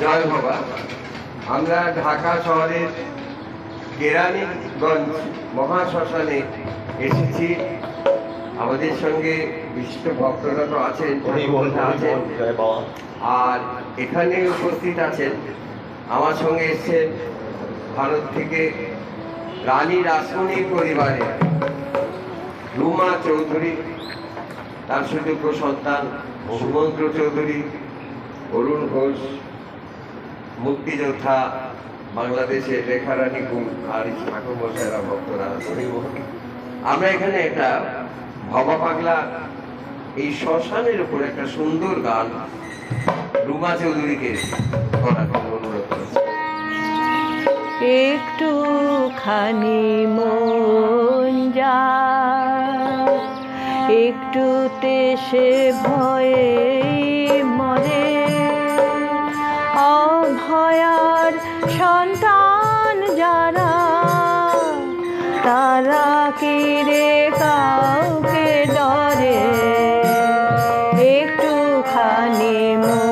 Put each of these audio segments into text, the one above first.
জয় বাবা। আমরা ঢাকা শহরের কেরানীগঞ্জ মহাশ্মশানে এসেছি। আমাদের সঙ্গে বিশিষ্ট ভক্তরা তো আছেন আছেন। আর এখানে উপস্থিত আছেন আমার সঙ্গে এসছেন ভারত থেকে রানী রাসমণির পরিবারে রুমা চৌধুরী তার সুযোগ্য সন্তান সুমন্ত্র চৌধুরী অরুণ ঘোষ মুক্তিযোদ্ধা বাংলাদেশের রেখারানী গুণ আর ঠাকুর মশাইরা ভক্তরা। আমরা এখানে একটা ভবা পাগলা, এই শ্মশানের উপর একটা সুন্দর গান রুমা চৌধুরীকে করেছি একটুখানি মন যা, একটুতে সে ভয়ে সন্তান যারা তারা কি রে কাউকে ডরে? একটুখানি মন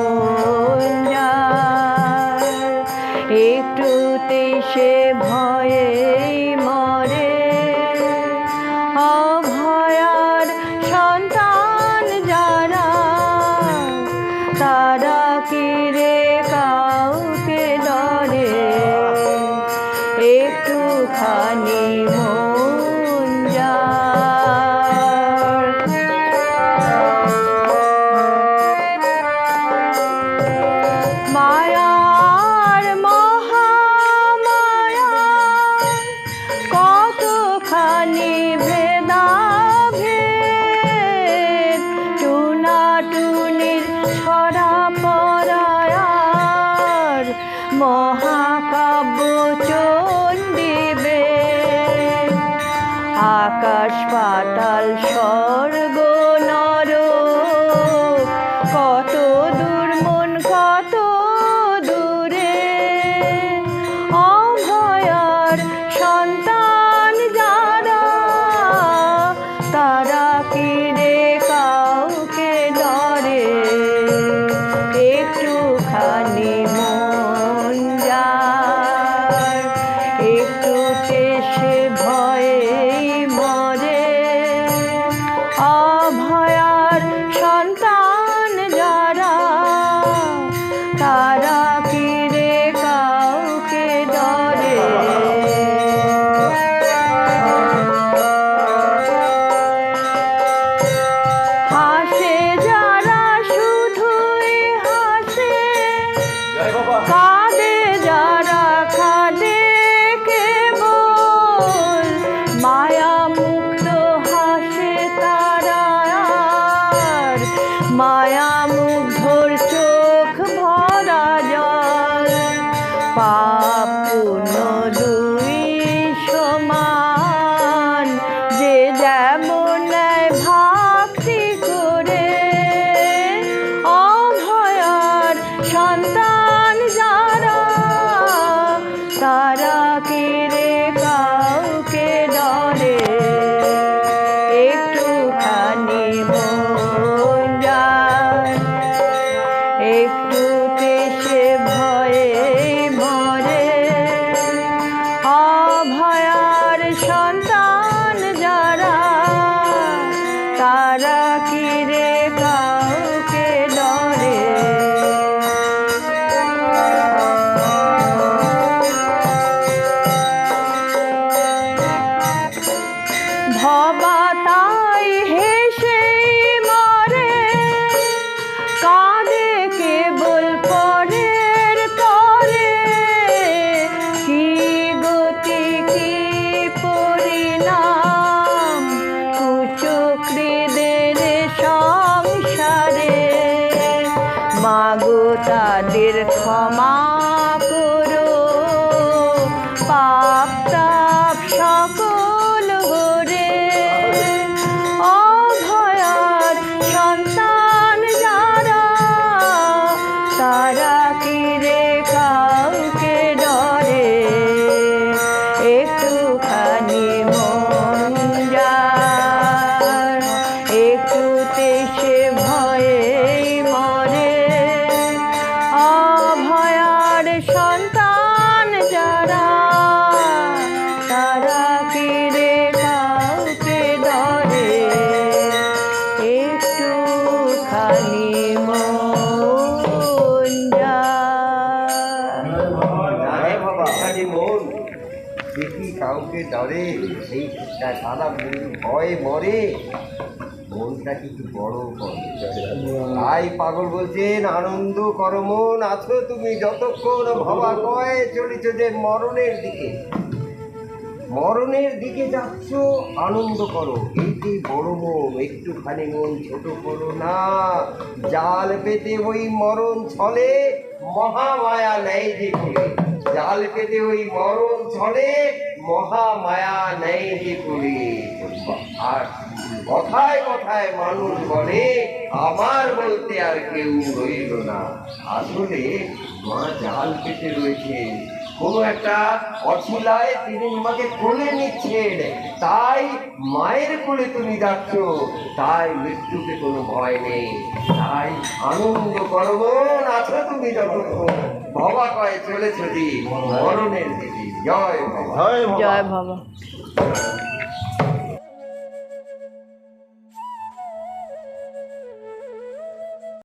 মহাকাব্য চন্ডিবে আকাশ পাতাল স্বর্গ নর কত দূর Bye. অভয়ার তাদের ক্ষমা কাউকে ডরে, সেই সারা ভয় মরে। মনটা কিন্তু বড় করে তাই পাগল বলছেন, আনন্দ করো মন, আছো তুমি যতক্ষণ, ভাবা কয় চলিছ যে মরণের দিকে। মরণের দিকে যাচ্ছ, আনন্দ করো এইটি বড় মন, একটুখানি মন ছোট করো না। জাল পেতে ওই মরণ ছলে, মহামায়া নেয় যে জাল পেতে ওই মরণ ছলে মহামায়া নেই যে করে আর কথায় কথায় মানুষ বলে, আমার বলতে আর কেউ রইল না। আসলে মা জাল পেতে রয়েছে। কোনো একটা অছিলায় তিনি তোমাকে কোলে নিচ্ছেন। তাই মায়ের কোলে তুমি যাচ্ছ, তাই মৃত্যুকে কোনো ভয় নেই। তাই আনন্দ করব আছো তুমি যতক্ষণ। ভবা কয়ে চলেছ দি মরণের জয় বাবা জয় বাবা